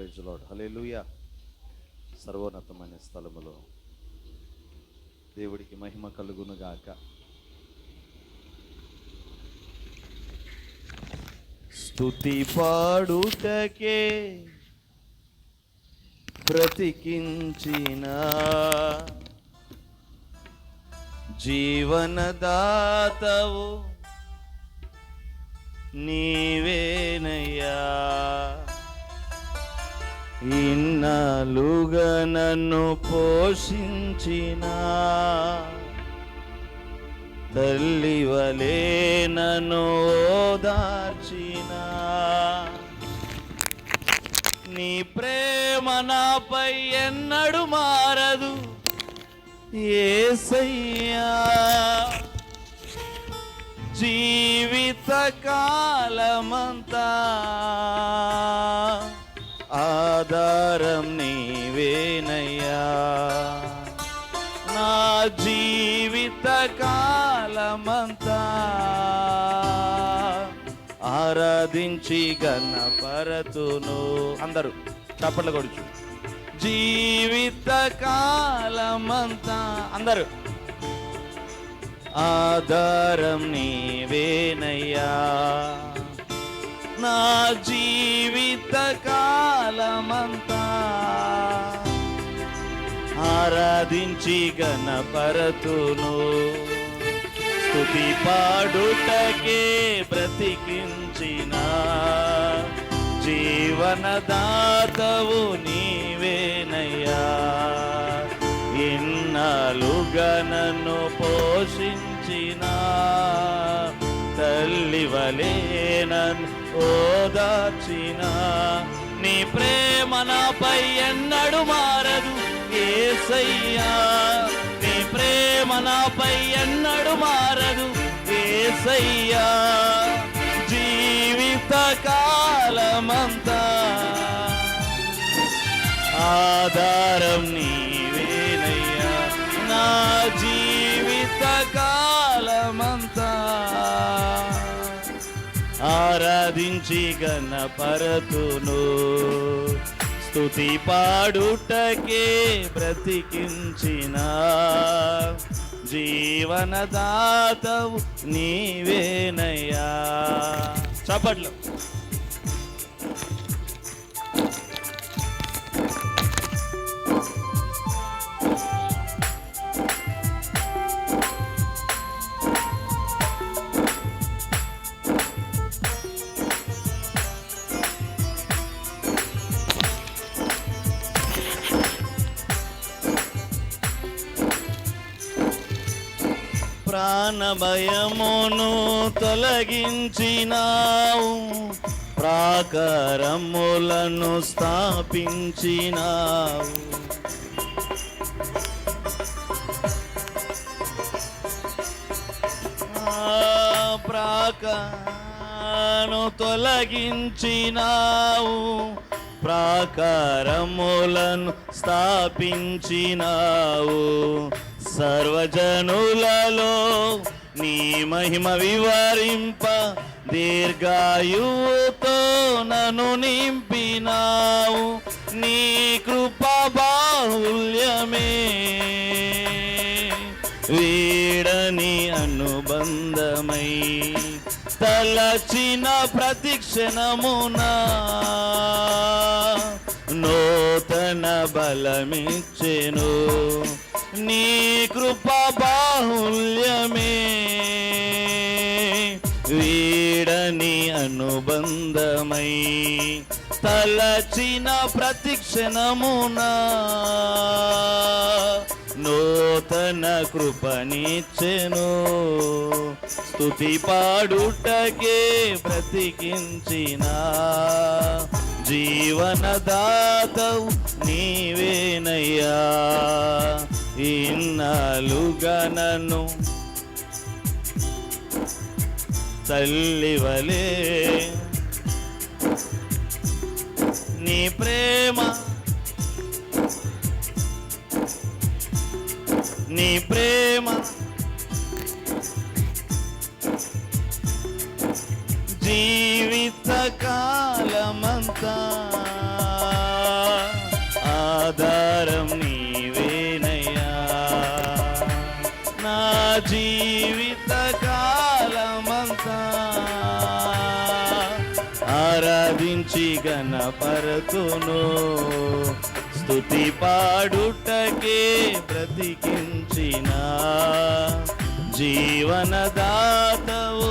ప్రైజ్లాడ్ hallelujah సర్వోన్నతమైన స్థలములో దేవుడికి మహిమ కలుగునుగాక స్తుతి పాడుటకే ప్రతికించిన జీవనదాతవు నీవేనయ్యా. ఇన్నాళ్ళుగా నన్ను పోషించిన తల్లి వలే నన్ను ఓదార్చిన. నీ ప్రేమ నాపై ఎన్నడు మారదు ఏసయ్యా. జీవిత కాలమంతా ఆధారం నీవేనయ్యా. నా జీవిత కాలమంతా ఆరాధించి గణపరతును అందరూ చప్పట్లు కొడుచు. జీవిత కాలమంతా అందరూ. ఆధారం నీవేనయ్యా. నా జీవిత కాలమంతా ఆరాధించి గణపరతును స్థుతి పాడుటకే బ్రతికించిన జీవనదాతవు నీవేనయ్యా. ఇన్నాళ్ళుగా నన్ను పోషించిన. తల్లి వలే నన్ను ఓదార్చిన. నీ ప్రేమ నాపై ఎన్నడు మారదు. ఏసయ్యా నీ ప్రేమ నాపై ఎన్నడు మారదు. ఏసయ్యా జీవిత కాలమంతా ఆధారం నీవేనయ్యా. నా జీవిత కాలమంతా ఆరాధించి గణపరతును స్థుతి పాడుటకే బ్రతికించిన జీవనదాతవు నీవేనయ్యా. చప్పట్లు. ప్రాణభయమును తొలగించినావు ప్రాకారములను స్థాపించినావు. ప్రాకాను తొలగించినావు ప్రాకారములను స్థాపించినావు. సర్వజనులలో నీ మహిమ వివరింప దీర్ఘాయువుతో నన్ను నింపినావు. నీ కృప బాహుల్యమే. వీడని అనుబంధమై తలచిన ప్రతిక్షణమున నూతన బలమిచ్చెను. నీ కృప బాహుల్యమే. వీడని అనుబంధమై తలచిన ప్రతిక్షణమున నూతన కృపనిచ్చెను. స్థుతి పాడుటకే బ్రతికించిన జీవనదాతవు నీవేనయ్యా. ఇన్నాళ్ళుగా నన్ను తల్లివలే. జీవిత కాలమంతా ఆరాధించి గణపరతును స్తుతి పాడుటకే బ్రతికించిన. జీవనదాతవు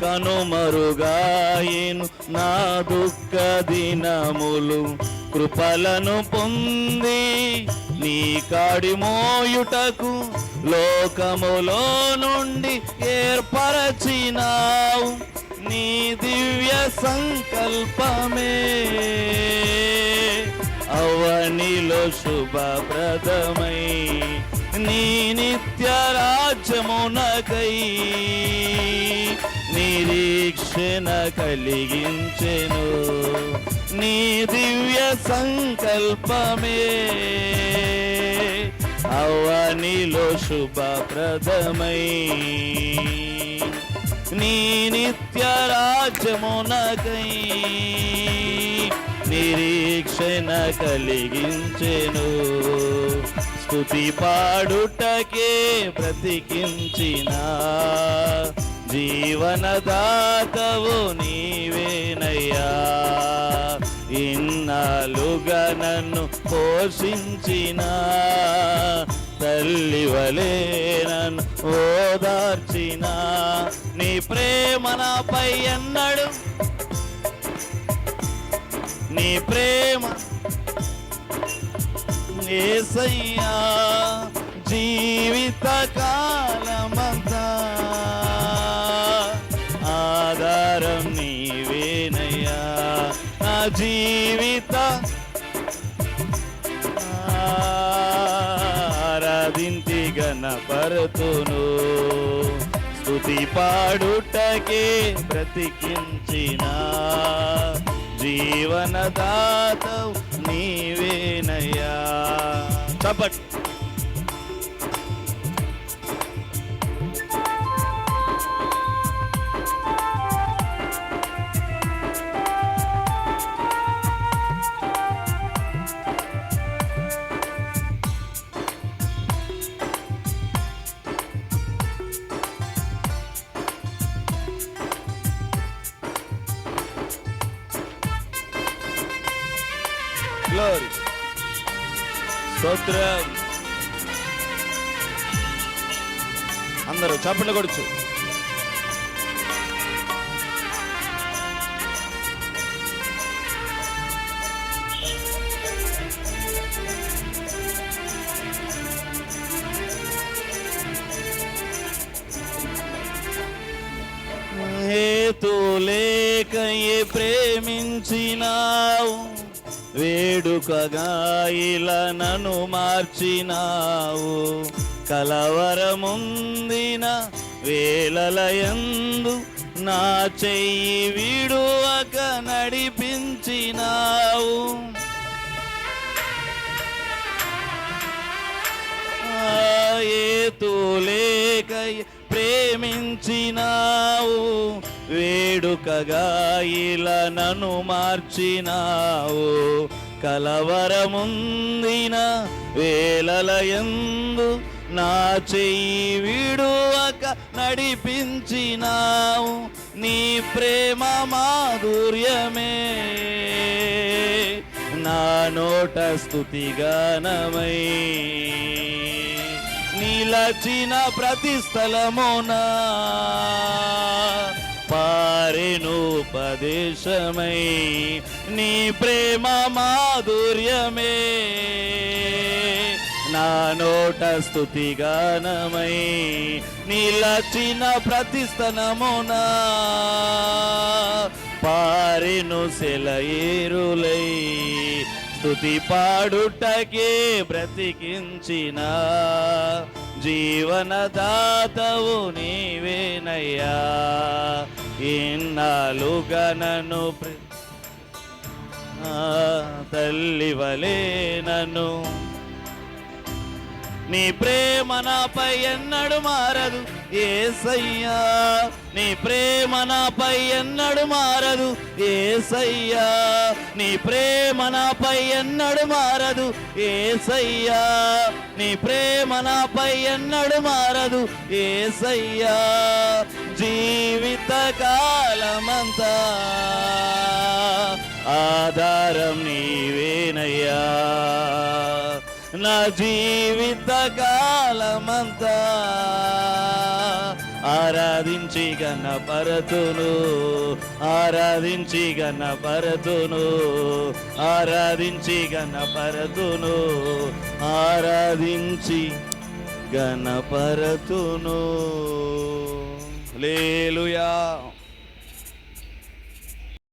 కనుమరుగాయను నా దుఃఖ దినములు. కృపలను పొంది నీ కాడి మోయుటకు లోకములో నుండి ఏర్పరచినావు. నీ దివ్య సంకల్పమే. అవనిలో శుభప్రదమై నీ నిత్య రాజ్యమునకై నిరీక్షణ కలిగించెను. నీ దివ్య సంకల్పమే. అవనిలో శుభప్రదమై. నీ నిత్య రాజ్యమునకై నిరీక్షణ కలిగించెను. స్థుతి పాడుటకే ప్రతికించినా జీవనదాతవు నీవేనయ్యా. ఇన్నాలుగా నన్ను పోషించిన తల్లి వలే నన్ను ఓదార్చిన. నీ ప్రేమ నాపై ఎన్నడు నీ ప్రేమ ఏసయ్యా. జీవిత కాలం జీవిత ఆరాధించి గణపరుతును స్థుతి పాడుటకే బ్రతికించిన జీవనదాత నీవేనయ్యా. చప్పట్ స్తోత్రం అందరూ చప్పట్లు కొడుచు. హేతు ప్రేమించినావు? వేడుకగా ఇలా నన్ను మార్చినావు. కలవరముందిన వేలలయందు నా చెయ్యి విడువక నడిపించినావు. ఏ లేక ప్రేమించినావు. వేడుకగా ఇలా నన్ను మార్చినావు. కలవరముందిన వేలలయందు నా చెయ్యి విడువక నడిపించినావు. నీ ప్రేమ మాధుర్యమే. నా నోట స్థుతిగానమై నిలచిన ప్రతి స్థలమున పారినోపదేశమై ఉపదేశమై నీ ప్రేమ మాధుర్యమే. నా నోట స్థుతిగానమై నీలచిన ప్రతిస్తనమునా పారిను సెలయేరులై స్థుతి పాడుటకే బ్రతికించినా. జీవనదాతవు నీవేనయ్యా. ఇన్నాళ్ళుగా నన్ను ప్ర- ఆ, తల్లివలే నన్ను నీ ప్రేమ నాపై ఎన్నడు మారదు ఏసయ్యా. నీ ప్రేమ నాపై ఎన్నడు మారదు ఏసయ్యా. నీ ప్రేమ నాపై ఎన్నడు మారదు ఏసయ్యా. నీ ప్రేమ నాపై ఎన్నడు మారదు ఏసయ్యా. జీవిత కాలమంతా ఆధారం నీవేనయ్యా. నా జీవిత కాలమంతా ఆరాధించి గణపరతును ఆరాధించి గణపరతును ఆరాధించి గణపరతును ఆరాధించి గణపరతును లేలుయా